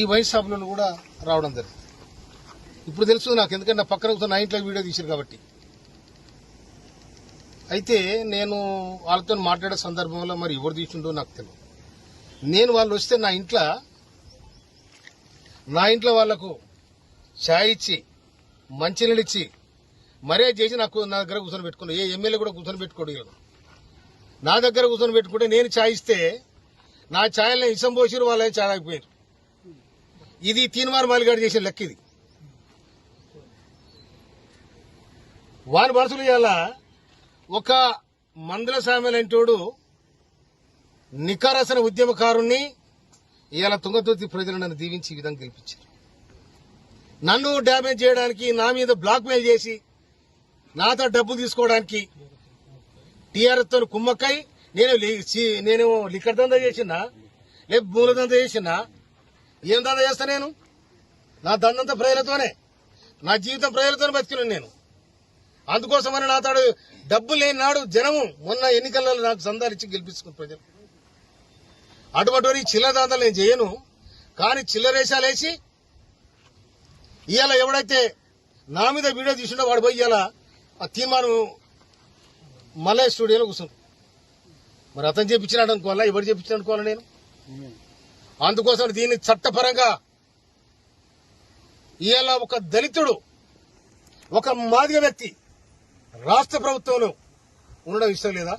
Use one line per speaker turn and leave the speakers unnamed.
ఈ వైస్ షాపులలో కూడా రావడం జరిగింది. ఇప్పుడు తెలుసు నాకు ఎందుకంటే నా పక్కన కూర్చొని నా ఇంట్లో వీడియో తీశారు కాబట్టి. అయితే నేను వాళ్ళతో మాట్లాడే సందర్భంలో మరి ఎవరు తీసిండో నాకు తెలియదు. నేను వాళ్ళు వస్తే నా ఇంట్లో నా ఇంట్లో వాళ్ళకు ఛాయ్ ఇచ్చి మంచినీళ్ళు ఇచ్చి మర్యాద చేసి నాకు నా దగ్గర కూర్చొని పెట్టుకున్నాను ఏ ఎమ్మెల్యే కూడా కూర్చొని పెట్టుకోడు నా దగ్గర కూర్చొని పెట్టుకుంటే నేను ఛాయ్ ఇస్తే నా ఛాయల్ని ఇసం పోసిరు వాళ్ళని ఛాయ్ ఇది తీన్మార్ మాలిగాడు చేసిన లెక్క ఇది. వాని మనసులు ఇవాళ ఒక మందుల సామెలంటోడు నికారసన ఉద్యమకారుణ్ణి ఇవాళ తుంగతుర్తి ప్రజలు నన్ను దీవించి ఈ విధంగా గెలిపించారు. నన్ను డ్యామేజ్ చేయడానికి నా మీద బ్లాక్ మెయిల్ చేసి నాతో డబ్బు తీసుకోవడానికి టీఆర్ఎస్తో కుమ్మక్కై నేను నేను లిక్కర్ దందా చేసినా లేదు భూముల దందా చేసినా ఏం దందా చేస్తా నేను? నా దందంతా ప్రజలతోనే నా జీవితం ప్రజలతోనే బతికినాను నేను. అందుకోసమని నా తాడు డబ్బు లేని నాడు జనము మొన్న ఎన్నికలలో నాకు సందాలిచ్చి గెలిపించుకుని ప్రజలు. అటువంటి చిల్లర దాంతాలు నేను చేయను కానీ చిల్లరేషాలు వేసి ఇవాళ ఎవడైతే నా మీద వీడియో తీసిండో వాడు పోయి ఇవాళ ఆ తీర్మానం మలయ స్టూడియోలో కూర్చుంది మరి అతను చేపించినాడు అనుకోవాలా? ఎవరు చేపించాడు అనుకోవాలా నేను? అందుకోసం దీన్ని చట్టపరంగా ఇవాళ ఒక దళితుడు ఒక మాదిగ వ్యక్తి రాష్ట్ర ప్రభుత్వంలో ఉండడం ఇష్టం లేదా?